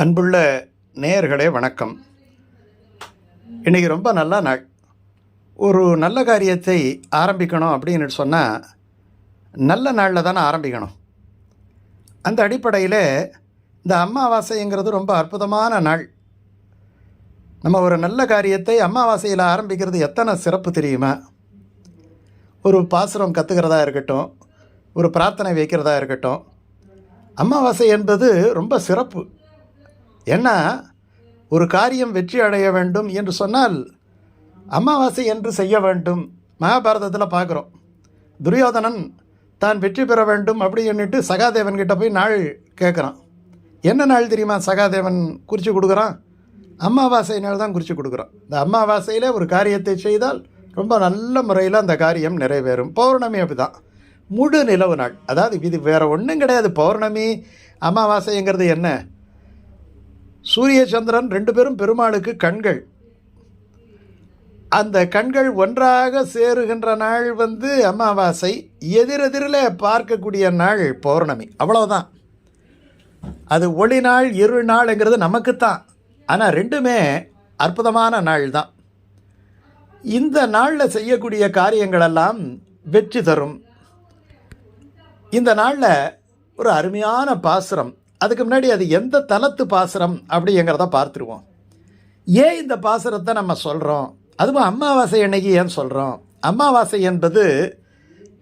அன்புள்ள நேயர்களே வணக்கம். இன்றைக்கி ரொம்ப நல்ல நாள். ஒரு நல்ல காரியத்தை ஆரம்பிக்கணும் அப்படின்னு சொன்னால் நல்ல நாளில் தானே ஆரம்பிக்கணும். அந்த அடிப்படையில் இந்த அமாவாசைங்கிறது ரொம்ப அற்புதமான நாள். நம்ம ஒரு நல்ல காரியத்தை அம்மாவாசையில் ஆரம்பிக்கிறது எத்தனை சிறப்பு தெரியுமா? ஒரு பாசுரம் கற்றுக்கிறதா இருக்கட்டும் ஒரு பிரார்த்தனை வைக்கிறதா இருக்கட்டும் அமாவாசை என்பது ரொம்ப சிறப்பு. ஏன்னா ஒரு காரியம் வெற்றி அடைய வேண்டும் என்று சொன்னால் அமாவாசை என்று செய்ய வேண்டும். மகாபாரதத்தில் பார்க்குறோம். துரியோதனன் தான் வெற்றி பெற வேண்டும் அப்படின்னுட்டு சகாதேவன் கிட்ட போய் நாள் கேட்குறான் என்ன நாள் தெரியுமா சகாதேவன் குறித்து கொடுக்குறான்? அமாவாசை நாள் தான் குறித்து கொடுக்குறான். இந்த அமாவாசையில் ஒரு காரியத்தை செய்தால் ரொம்ப நல்ல முறையில் அந்த காரியம் நிறைவேறும். பௌர்ணமி அப்படிதான். முழு நிலவு நாள். அதாவது இது வேறு ஒன்றும் கிடையாது. பௌர்ணமி அமாவாசைங்கிறது என்ன? சூரிய சந்திரன் ரெண்டு பேரும் பெருமாளுக்கு கண்கள். அந்த கண்கள் ஒன்றாக சேருகின்ற நாள் வந்து அமாவாசை. எதிரெதிரில் பார்க்கக்கூடிய நாள் பௌர்ணமி. அவ்வளவுதான். அது ஒளி நாள் இருள் நாள்ங்கிறது நமக்குத்தான். ஆனால் ரெண்டுமே அற்புதமான நாள் தான் இந்த நாளில் செய்யக்கூடிய காரியங்களெல்லாம் வெற்றி தரும். இந்த நாளில் ஒரு அருமையான பாசுரம். அதுக்கு முன்னாடி அது எந்த தலத்து பாசுரம் அப்படிங்கிறத பார்த்துருவோம். ஏன் இந்த பாசுரத்தை நம்ம சொல்கிறோம் அதுவும் அமாவாசை அன்னைக்கு ஏன் சொல்கிறோம் அமாவாசை என்பது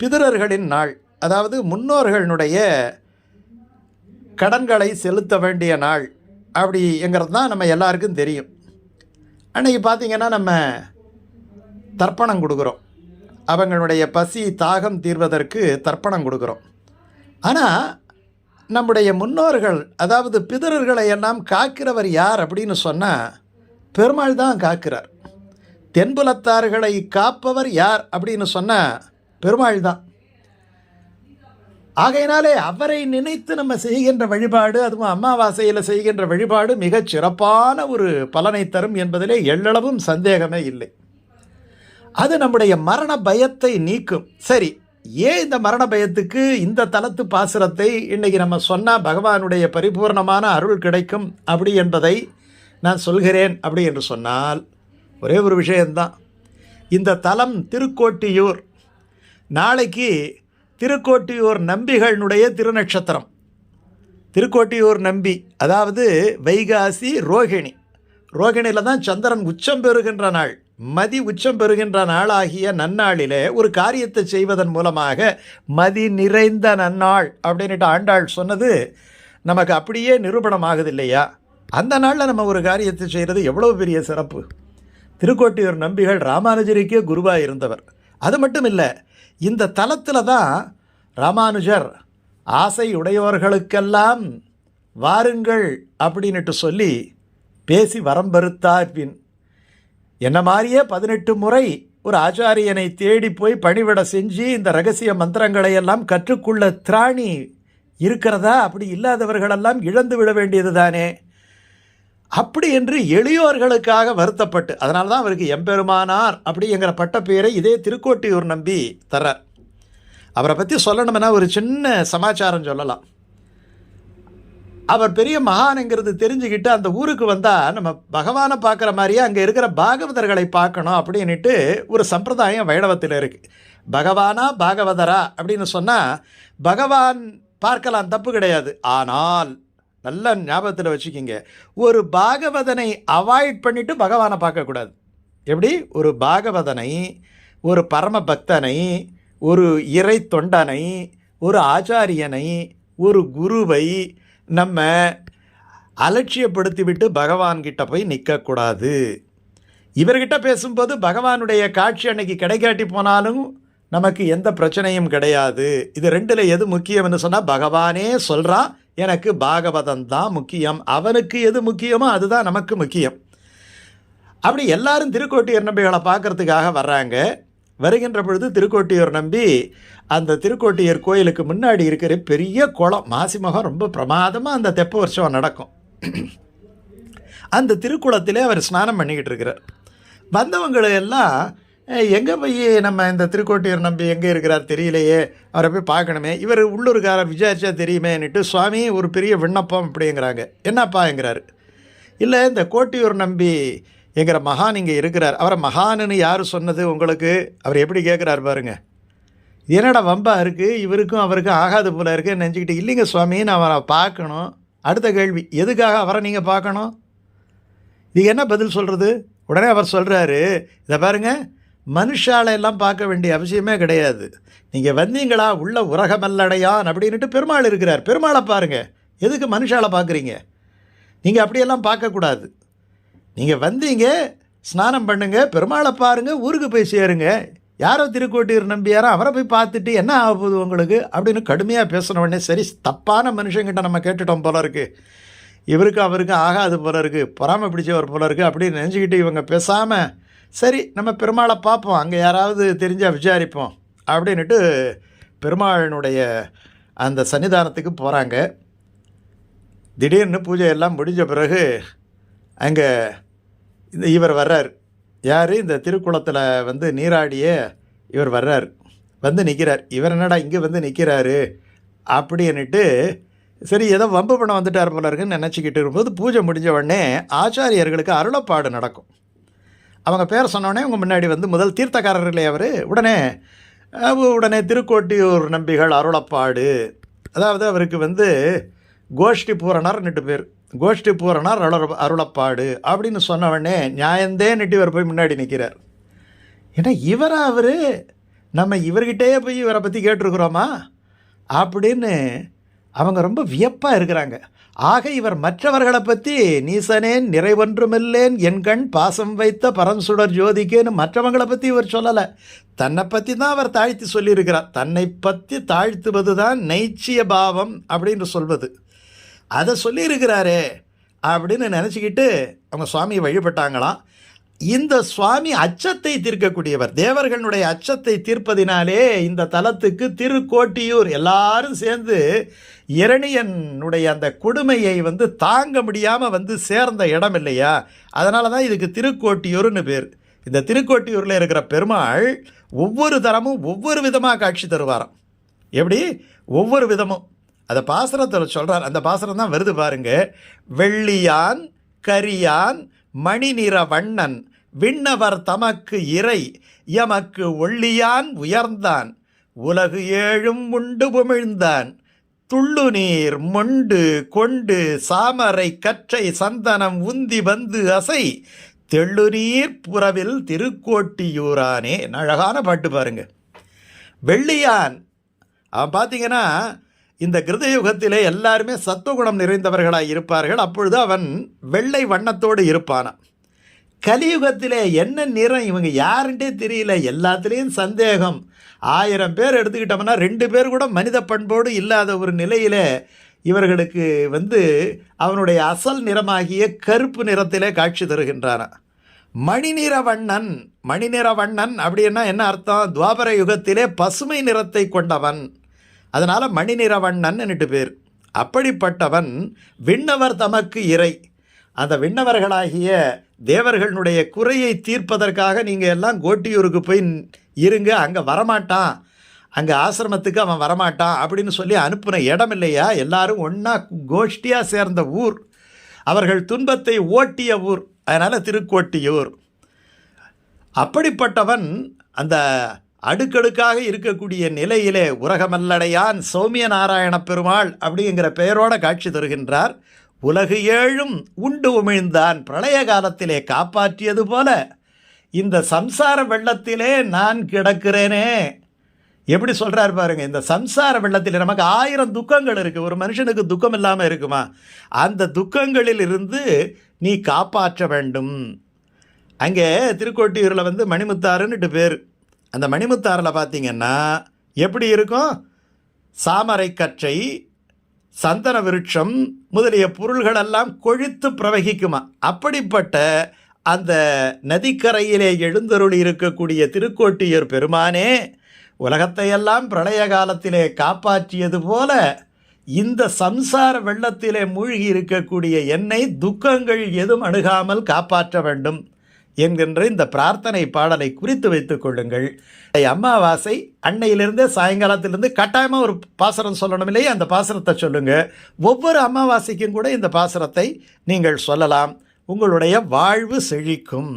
பிதரர்களின் நாள். அதாவது முன்னோர்களுடைய கடன்களை செலுத்த வேண்டிய நாள். அப்படிங்கிறது தான் நம்ம எல்லாருக்கும் தெரியும். அன்னைக்கு பார்த்திங்கன்னா நம்ம தர்ப்பணம் கொடுக்குறோம். அவங்களுடைய பசி தாகம் தீர்வதற்கு தர்ப்பணம் கொடுக்குறோம். ஆனால் நம்முடைய முன்னோர்கள் அதாவது பிதரர்களை எல்லாம் காக்கிறவர் யார் அப்படின்னு சொன்னால் பெருமாள் தான் காக்கிறார். தென்புலத்தார்களை காப்பவர் யார் அப்படின்னு சொன்னால் பெருமாள் தான். ஆகையினாலே அவரை நினைத்து நம்ம செய்கின்ற வழிபாடு அதுவும் அமாவாசையில் செய்கின்ற வழிபாடு மிகச் சிறப்பான ஒரு பலனை தரும் என்பதிலே எள்ளளவும் சந்தேகமே இல்லை. அது நம்முடைய மரண பயத்தை நீக்கும். சரி ஏன் இந்த மரண பயத்துக்கு இந்த தலத்து பாசுரத்தை இன்றைக்கி நம்ம சொன்னால் பகவானுடைய பரிபூர்ணமான அருள் கிடைக்கும் அப்படி என்பதை நான் சொல்கிறேன் அப்படி என்று சொன்னால் ஒரே ஒரு விஷயந்தான் இந்த தலம் திருக்கோட்டியூர். நாளைக்கு திருக்கோட்டியூர் நம்பிகளுடைய திருநட்சத்திரம் திருக்கோட்டியூர் நம்பி அதாவது வைகாசி ரோகிணி. ரோகிணியில் தான் சந்திரன் உச்சம் பெறுகின்ற நாள். மதி உச்சம் பெறுகின்ற நாளாகிய நன்னாளிலே ஒரு காரியத்தை செய்வதன் மூலமாக மதி நிறைந்த நன்னாள் அப்படின்ட்டு ஆண்டாள் சொன்னது நமக்கு அப்படியே நிரூபணம் ஆகுது இல்லையா அந்த நாளில் நம்ம ஒரு காரியத்தை செய்கிறது எவ்வளோ பெரிய சிறப்பு? திருக்கோட்டியூர் நம்பிகள் ராமானுஜருக்கே குருவாக இருந்தவர். அது மட்டும் இல்லை இந்த தலத்தில் தான் ராமானுஜர் ஆசை உடையவர்களுக்கெல்லாம் வாருங்கள் அப்படின்ட்டு சொல்லி பேசி வரம்பெருத்தார் பின் என்ன மாதிரியே பதினெட்டு முறை ஒரு ஆச்சாரியனை தேடி போய் பணிவிட செஞ்சு இந்த ரகசிய மந்திரங்களை எல்லாம் கற்றுக்கொள்ள திராணி இருக்கிறதா? அப்படி இல்லாதவர்களெல்லாம் இழந்து விட வேண்டியது தானே? அப்படி என்று எளியோர்களுக்காக வருத்தப்பட்டு அதனால தான் அவருக்கு எம்பெருமானார் அப்படிங்கிற பட்டப்பேரை இதே திருக்கோட்டியூர் நம்பி தர்றார். அவரை பற்றி சொல்லணும்னா ஒரு சின்ன சமாச்சாரம் சொல்லலாம். அவர் பெரிய மகானுங்கிறது தெரிஞ்சுக்கிட்டு அந்த ஊருக்கு வந்தால் நம்ம பகவானை பார்க்குற மாதிரியே அங்கே இருக்கிற பாகவதர்களை பார்க்கணும் அப்படின்ட்டு ஒரு சம்பிரதாயம் வைணவத்தில் இருக்குது பகவானா பாகவதரா அப்படின்னு சொன்னால் பகவான் பார்க்கலாம் தப்பு கிடையாது. ஆனால் நல்ல ஞாபகத்தில் வச்சுக்கிங்க. ஒரு பாகவதனை அவாய்ட் பண்ணிவிட்டு பகவானை பார்க்கக்கூடாது எப்படி? ஒரு பாகவதனை ஒரு பரம பக்தனை ஒரு இறை தொண்டனை ஒரு ஆச்சாரியனை ஒரு குருவை நம்ம அலட்சியப்படுத்திவிட்டு பகவான்கிட்ட போய் நிற்கக்கூடாது இவர்கிட்ட பேசும்போது பகவானுடைய காட்சி அன்னைக்கு கிடைக்காட்டி போனாலும் நமக்கு எந்த பிரச்சனையும் கிடையாது. இது ரெண்டில் எது முக்கியம்னு சொன்னால் பகவானே சொல்கிறான் எனக்கு பாகவதம் தான் முக்கியம். அவனுக்கு எது முக்கியமோ அதுதான் நமக்கு முக்கியம். அப்படி எல்லாரும் திருக்கோட்டி எண்ணம்பிகளை பார்க்கறதுக்காக வர்றாங்க. வருகின்ற பொழுது திருக்கோட்டியூர் நம்பி அந்த திருக்கோட்டியூர் கோயிலுக்கு முன்னாடி இருக்கிற பெரிய குளம் மாசி மகம் ரொம்ப பிரமாதமாக அந்த தெப்ப வருஷம் நடக்கும். அந்த திருக்குளத்திலே அவர் ஸ்நானம் பண்ணிக்கிட்டு இருக்கிறார். வந்தவங்களை எல்லாம் எங்கே போய் நம்ம இந்த திருக்கோட்டியூர் நம்பி எங்கே இருக்கிறார் தெரியலையே அவரை போய் பார்க்கணுமே. இவர் உள்ளூர்காரர் விசாரிச்சா தெரியுமேன்னுட்டு சுவாமி ஒரு பெரிய விண்ணப்பம் அப்படிங்கிறாங்க. என்னப்பாங்கிறாரு இல்லை இந்த கோட்டியூர் நம்பி என்கிற மகான் இங்கே இருக்கிறார். அவரை மகானுன்னு யார் சொன்னது உங்களுக்கு? அவர் எப்படி கேட்குறாரு பாருங்க. என்னடா வம்பா இருக்குது இவருக்கும் அவருக்கும் ஆகாது போல இருக்கு. நினச்சிக்கிட்டு இல்லைங்க சுவாமி நான் அவரை பார்க்கணும். அடுத்த கேள்வி எதுக்காக அவரை நீங்கள் பார்க்கணும்? இதுக்கு என்ன பதில் சொல்கிறது உடனே அவர் சொல்கிறாரு இதை பாருங்க மனுஷாலையெல்லாம் பார்க்க வேண்டிய அவசியமே கிடையாது. நீங்கள் வந்தீங்களா? உள்ள உரகமல்லடையான் அப்படின்ட்டு பெருமாள் இருக்கிறார். பெருமாளை பாருங்கள் எதுக்கு மனுஷாலை பார்க்குறீங்க? நீங்கள் அப்படியெல்லாம் பார்க்கக்கூடாது. நீங்கள் வந்தீங்க ஸ்நானம் பண்ணுங்க பெருமாளை பாருங்க ஊருக்கு போய் சேருங்க. யாரோ திருக்கோட்டியூர் நம்பியாரோ அவரை போய் பார்த்துட்டு என்ன ஆக போகுது உங்களுக்கு? அப்படின்னு கடுமையாக பேசின உடனே சரி தப்பான மனுஷங்கிட்ட நம்ம கேட்டுட்டோம் போல இருக்கு. இவருக்கு அவருக்கு ஆகாது போல இருக்கு பொறாமை பிடிச்சவர் போல இருக்கு அப்படின்னு நினச்சிக்கிட்டு இவங்க பேசாமல் சரி நம்ம பெருமாளை பார்ப்போம் அங்கே யாராவது தெரிஞ்சால் விசாரிப்போம் அப்படின்ட்டு பெருமாளினுடைய அந்த சன்னிதானத்துக்கு போகிறாங்க திடீர்னு பூஜை எல்லாம் முடிஞ்ச பிறகு அங்கே இந்த இவர் வர்றார். யார்? இந்த திருக்குளத்தில் வந்து நீராடிய இவர் வர்றார். வந்து நிற்கிறார் இவர் என்னடா இங்கே வந்து நிற்கிறாரு அப்படின்னுட்டு சரி ஏதோ வம்பு பணம் வந்துட்டார் போல இருக்குன்னு நினச்சிக்கிட்டு இருக்கும்போது பூஜை முடிஞ்ச உடனே ஆச்சாரியர்களுக்கு அருளப்பாடு நடக்கும். அவங்க பேர் சொன்னோடனே உங்கள் முன்னாடி வந்து முதல் தீர்த்தக்காரர்களே அவர். உடனே உடனே திருக்கோட்டியூர் நம்பிகள் அருளப்பாடு. அதாவது அவருக்கு வந்து கோஷ்டி பூரணர்னுட்டு பேர். கோஷ்டி பூரணர் அருள அருளப்பாடு அப்படின்னு சொன்ன நியாயந்தே நெட்டிவர் இவர் போய் முன்னாடி நிற்கிறார் ஏன்னா இவரா அவர்? நம்ம இவர்கிட்டயே போய் இவரை பற்றி கேட்டிருக்கிறோமா? அப்படின்னு அவங்க ரொம்ப வியப்பாக இருக்கிறாங்க. ஆக இவர் மற்றவர்களை பற்றி நீசனேன் நிறைவொன்றுமில்லேன் என் கண் பாசம் வைத்த பரம்சுடர் ஜோதிக்கேன்னு மற்றவங்களை பற்றி இவர் சொல்லலை. தன்னை பற்றி தான் அவர் தாழ்த்தி சொல்லியிருக்கிறார். தன்னை பற்றி தாழ்த்துவது தான் நைச்சிய பாவம் அப்படின்னு சொல்வது. அதை சொல்லியிருக்கிறாரே அப்படின்னு நினச்சிக்கிட்டு அவங்க சுவாமியை வழிபட்டாங்களாம். இந்த சுவாமி அச்சத்தை தீர்க்கக்கூடியவர் தேவர்களுடைய அச்சத்தை தீர்ப்பதினாலே இந்த தலத்துக்கு திருக்கோட்டியூர் எல்லாரும் சேர்ந்து இரணியனுடைய அந்த கொடுமையை வந்து தாங்க முடியாமல் வந்து சேர்ந்த இடம் இல்லையா? அதனால தான் இதுக்கு திருக்கோட்டியூர்னு பேர். இந்த திருக்கோட்டியூரில் இருக்கிற பெருமாள் ஒவ்வொரு தரமும் ஒவ்வொரு விதமாக காட்சி தருவாராம். எப்படி? ஒவ்வொரு விதமும். அதை பாசனத்தில் சொல்கிறார் அந்த பாசனம் தான் வருது பாருங்க. வெள்ளியான் கரியான் மணி நிற வண்ணன் விண்ணவர் தமக்கு இறை எமக்கு ஒள்ளியான் உயர்ந்தான். உலகு ஏழும் உண்டு புமிழ்ந்தான். துள்ளு நீர் மொண்டு கொண்டு சாமரை கற்றை சந்தனம் உந்தி வந்து அசை. தெள்ளுநீர் புறவில் திருக்கோட்டியூரானே. அழகான பாட்டு பாருங்க. வெள்ளியான். அவன் பார்த்தீங்கன்னா இந்த கிருதயுகத்திலே எல்லாருமே சத்துவகுணம் நிறைந்தவர்களாக இருப்பார்கள். அப்பொழுது அவன் வெள்ளை வண்ணத்தோடு இருப்பானான் கலியுகத்திலே என்ன நிறம்? இவங்க யாருன்ட்டே தெரியல. எல்லாத்துலேயும் சந்தேகம். ஆயிரம் பேர் எடுத்துக்கிட்டோம்னா ரெண்டு பேர் கூட மனித பண்போடு இல்லாத ஒரு நிலையில் இவர்களுக்கு வந்து அவனுடைய அசல் நிறமாகிய கருப்பு நிறத்திலே காட்சி தருகின்றானாம் மணிநிற வண்ணன் மணிநிற வண்ணன் அப்படின்னா என்ன அர்த்தம்? துவாபர யுகத்திலே பசுமை நிறத்தை கொண்டவன். அதனால் மணிநிறவண்ணன்னுட்டு பேர். அப்படிப்பட்டவன் விண்ணவர் தமக்கு இறை. அந்த விண்ணவர்களாகிய தேவர்களுடைய குறையை தீர்ப்பதற்காக நீங்கள் எல்லாம் கோட்டியூருக்கு போய் இருங்க அங்கே வரமாட்டான். அங்கே ஆசிரமத்துக்கு அவன் வரமாட்டான் அப்படின்னு சொல்லி அனுப்புன இடம் இல்லையா? எல்லாரும் ஒன்றா கோஷ்டியாக சேர்ந்த ஊர். அவர்கள் துன்பத்தை ஓட்டிய ஊர். அதனால் திருக்கோட்டியூர். அப்படிப்பட்டவன் அந்த அடுக்கடுக்காக இருக்கக்கூடிய நிலையிலே உலகமல்லடையான் சௌமிய நாராயண பெருமாள் அப்படிங்கிற பெயரோட காட்சி தருகின்றார். உலகு ஏழும் உண்டு உமிழ்ந்தான் பிரளய காலத்திலே காப்பாற்றியது போல இந்த சம்சார வெள்ளத்திலே நான் கிடக்கிறேனே. எப்படி சொல்கிறார் பாருங்க இந்த சம்சார வெள்ளத்தில் நமக்கு ஆயிரம் துக்கங்கள் இருக்குது ஒரு மனுஷனுக்கு துக்கம் இல்லாமல் இருக்குமா? அந்த துக்கங்களில் இருந்து நீ காப்பாற்ற வேண்டும். அங்கே திருக்கோட்டியூரில் வந்து மணிமுத்தாருன்னுட்டு பேர். அந்த மணிமுத்தாறில் பார்த்தீங்கன்னா எப்படி இருக்கும்? சாமரை கற்றை சந்தன விருட்சம் முதலிய பொருள்களெல்லாம் கொழித்து பிரவகிக்குமா? அப்படிப்பட்ட அந்த நதிக்கரையிலே எழுந்தருளி இருக்கக்கூடிய திருக்கோட்டியூர் பெருமானே உலகத்தையெல்லாம் பிரளய காலத்திலே காப்பாற்றியது போல இந்த சம்சார வெள்ளத்திலே மூழ்கி இருக்கக்கூடிய என்னை துக்கங்கள் எதுவும் அணுகாமல் காப்பாற்ற வேண்டும். என்கின்ற இந்த பிரார்த்தனை பாடலை குறித்து வைத்துக் கொள்ளுங்கள். அமாவாசை அன்னையிலிருந்தே சாயங்காலத்திலிருந்து கட்டாயமாக ஒரு பாசனம் சொல்லணும் இல்லையே? அந்த பாசனத்தை சொல்லுங்கள் ஒவ்வொரு அமாவாசைக்கும் கூட இந்த பாசனத்தை நீங்கள் சொல்லலாம். உங்களுடைய வாழ்வு செழிக்கும்.